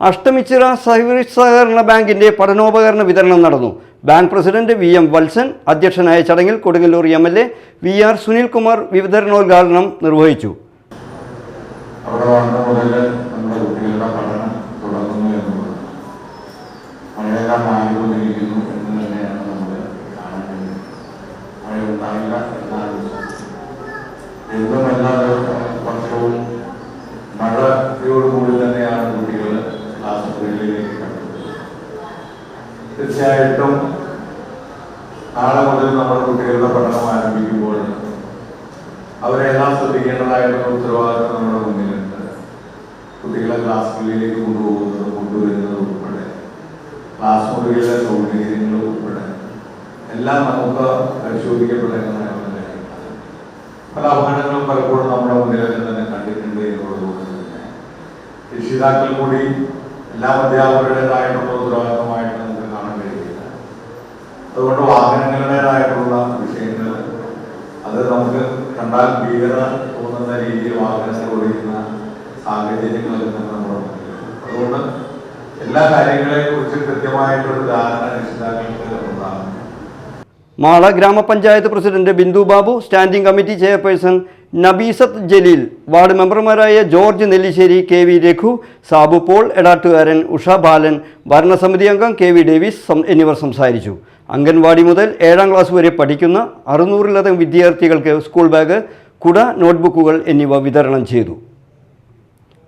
അഷ്ടമിച്ചിറ സഹകരി സഹകരണ ബാങ്കിന്റെ പഠനോപകരണ വിതരണം നടന്നു. Bank president V M Valsan അധ്യക്ഷനായ ചടങ്ങിൽ Kodungallur M L A V R Sunilkumar വിതരണോദ്ഘാടനം നിർവഹിച്ചു. അവിടെ തീർച്ചയായിട്ടും നാളെ മുതൽ നമ്മുടെ കുട്ടികളുടെ പഠനം ആരംഭിക്കുമ്പോൾ അവരെല്ലാം ശ്രദ്ധിക്കേണ്ടതായിട്ടുള്ള ഉത്തരവാദിത്വം നമ്മുടെ മുന്നിലുണ്ട്. കുട്ടികളെ ക്ലാസ്സുകളിലേക്ക് കൊണ്ടുപോകുന്നത് കൊണ്ടുവരുന്നത് ഉൾപ്പെടെ. ക്ലാസ് മുറികളിലെ സൗകര്യങ്ങൾ ഉൾപ്പെടെ. എല്ലാം നമുക്ക് പരിശോധിക്കപ്പെടേണ്ടതായിട്ടുള്ള കാര്യങ്ങളാണ് പല അപകടങ്ങളും പലപ്പോഴും നമ്മുടെ മുന്നിലൊക്കെ തന്നെ കണ്ടിട്ടുണ്ട് എന്നുള്ളത് തന്നെ. രക്ഷിതാക്കൾ കൂടി എല്ലാ അധ്യാപകരുടേതായിട്ടുള്ള അതുകൊണ്ട് വാഹനങ്ങളുടേതായിട്ടുള്ള വിഷയങ്ങൾ. അത് നമുക്ക് കണ്ടാൽ ഭീകരത തോന്നുന്ന രീതിയിൽ വാഹനങ്ങൾ ഓടിക്കുന്ന സാഹചര്യങ്ങളൊക്കെ തന്നെ അതുകൊണ്ട് എല്ലാ കാര്യങ്ങളെ കുറിച്ച് കൃത്യമായിട്ടൊരു ധാരണ രക്ഷിതാക്കൾക്ക് മാള ഗ്രാമപഞ്ചായത്ത് president Bindu Babu standing committee chairperson Nabeesath Jaleel ward മെമ്പർമാരായ George Nellissery K V Raghu Sabu Paul Edattukaran Usha Balan ഭരണസമിതി അംഗം കെ വി ഡേവിസ് എന്നിവർ സംസാരിച്ചു. അംഗൻവാടി മുതൽ ഏഴാം ക്ലാസ് വരെ പഠിക്കുന്ന അറുന്നൂറിലധികം വിദ്യാർത്ഥികൾക്ക് സ്കൂൾ ബാഗ് കുട നോട്ട്ബുക്കുകൾ എന്നിവ വിതരണം ചെയ്തു.